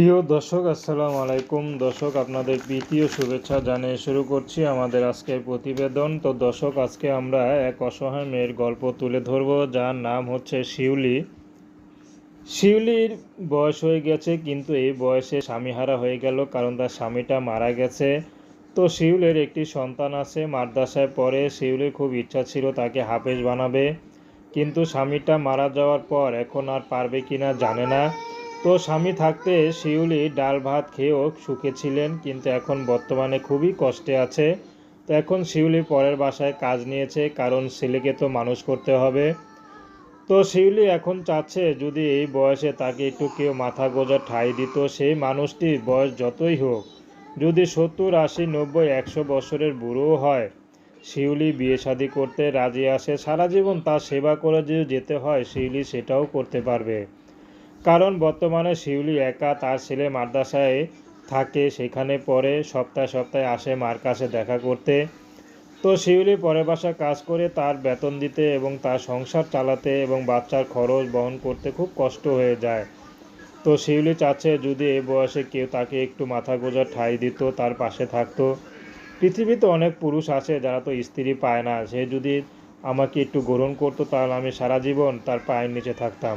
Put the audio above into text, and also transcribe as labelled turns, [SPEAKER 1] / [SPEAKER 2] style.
[SPEAKER 1] প্রিয় দর্শক, আসসালামু আলাইকুম। দর্শক, আপনাদের প্রীতীয় শুভেচ্ছা জানিয়ে শুরু করছি আমাদের আজকের প্রতিবেদন। তো দর্শক, আজকে আমরা এক অসহায় মেয়ের গল্প তুলে ধরব, যার নাম হচ্ছে শিউলি। শিউলির বয়স হয়ে গেছে, কিন্তু এই বয়সে স্বামীহারা হয়ে গেল, কারণ তার স্বামীটা মারা গেছে। তো শিউলের একটি সন্তান আছে, মাদ্রাসায় পড়ে, শিউলির খুব ইচ্ছা ছিল তাকে হাফেজ বানাবে। কিন্তু স্বামীটা মারা যাওয়ার পর এখন আর পারবে কিনা জানে না। তো স্বামী থাকতে শিউলি ডাল ভাত খেয়েও সুখে ছিলেন, কিন্তু এখন বর্তমানে খুবই কষ্টে আছে। তো এখন শিউলি পরের বাসায় কাজ নিয়েছে, কারণ ছেলেকে তো মানুষ করতে হবে। তো শিউলি এখন চাচ্ছে যদি এই বয়সে তাকে একটু কেউ মাথা গোজা ঠাই দিত, সেই মানুষটির বয়স যতই হোক। যদি সত্তর, আশি, নব্বই, একশো বছরের বুড়োও হয়, শিউলি বিয়ে শাদি করতে রাজি আসে, সারা জীবন তার সেবা করে যেতে হয়, শিউলি সেটাও করতে পারবে। কারণ বর্তমানে শিউলি একা তার ছেলে মাদ্রাসায় থাকে, সেখানে পরে সপ্তাহে সপ্তাহে আসে মার কাছে দেখা করতে। তো শিউলি পরের বাসা কাজ করে তার বেতন দিতে এবং তার সংসার চালাতে এবং বাচ্চার খরচ বহন করতে খুব কষ্ট হয়ে যায়। তো শিউলি চাচ্ছে যদি এই বয়সে কেউ তাকে একটু মাথা গোজা ঠাই দিত, তার পাশে থাকতো। পৃথিবীতে অনেক পুরুষ আছে যারা তো স্ত্রী পায় না। সে যদি আমাকে একটু গ্রহণ করতো তাহলে আমি সারা জীবন তার পায়ের নিচে থাকতাম।